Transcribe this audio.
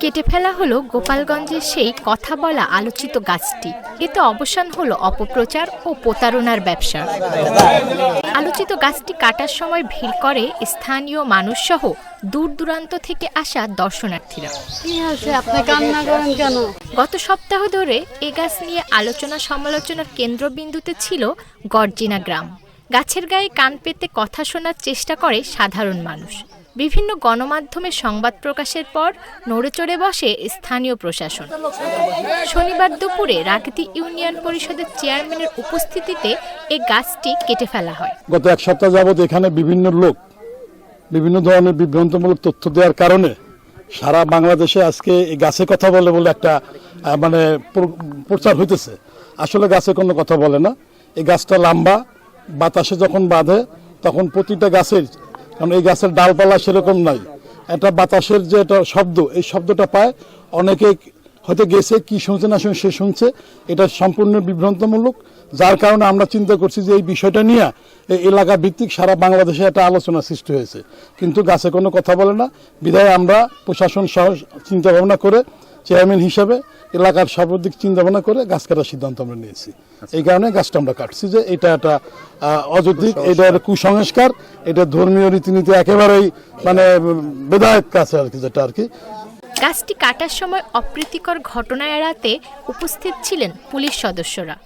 কেটে ফেলা হলো গোপালগঞ্জের সেই কথা বলা আলোচিত গাছটি। এতে অবসান হলো অপপ্রচার ও প্রতারণার ব্যবসা। আলোচিত গাছটি কাটার সময় ভিড় করে স্থানীয় মানুষসহ দূর দূরান্ত থেকে আসা দর্শনার্থীরা। গত সপ্তাহ ধরে এ গাছ নিয়ে আলোচনা সমালোচনার কেন্দ্রবিন্দুতে ছিল গর্জিনা গ্রাম। গাছের গায়ে কান পেতে কথা শোনার চেষ্টা করে সাধারণ মানুষ। বিভিন্ন গণমাধ্যমে সংবাদ প্রকাশের পর নড়েচড়ে বসে স্থানীয় প্রশাসন। শনিবার দুপুরে রাগতি ইউনিয়ন পরিষদের চেয়ারম্যানের উপস্থিতিতে এ গাছটি কেটে ফেলা হয়। গত এক সপ্তাহ যাবৎ এখানে বিভিন্ন লোক বিভিন্ন ধরনের বিভ্রান্তমূলক তথ্য দেওয়ার কারণে সারা বাংলাদেশে আজকে এই গাছে কথা বলে বলে একটা মানে প্রচার হইতেছে। আসলে গাছে কোনো কথা বলে না। এই গাছটা লম্বা, বাতাসে যখন বাঁধে, তখন প্রতিটা গাছের কারণ এই গাছের ডালপালা সেরকম নাই। এটা বাতাসের যে এটা শব্দ, এই শব্দটা পায়। অনেকে হয়তো গেছে, কি শুনছে, না শুনছে, সে শুনছে। এটা সম্পূর্ণ বিভ্রান্তমূলক, যার কারণে আমরা চিন্তা করছি যে এই বিষয়টা নিয়ে এলাকা ভিত্তিক সারা বাংলাদেশে একটা আলোচনা সৃষ্টি হয়েছে। কিন্তু গাছে কোনো কথা বলে না। বিধায় আমরা প্রশাসন সহ চিন্তা ভাবনা করে চেয়ারম্যান হিসাবে এলাকার সর্বাধিক চিন্তা ভাবনা করে গাছ কাটার সিদ্ধান্ত আমরা নিয়েছি। এই কারণে গাছটা আমরা কাটছি যে এটা একটা আহ, অযৌক্তিক এটা একটা কুসংস্কার। এটা ধর্মীয় রীতিনীতি একেবারেই মানে বেদায়ক কাছে আর কি যেটা আর কি। গাছটি কাটার সময় অপ্রীতিকর ঘটনা এড়াতে উপস্থিত ছিলেন পুলিশ সদস্যরা।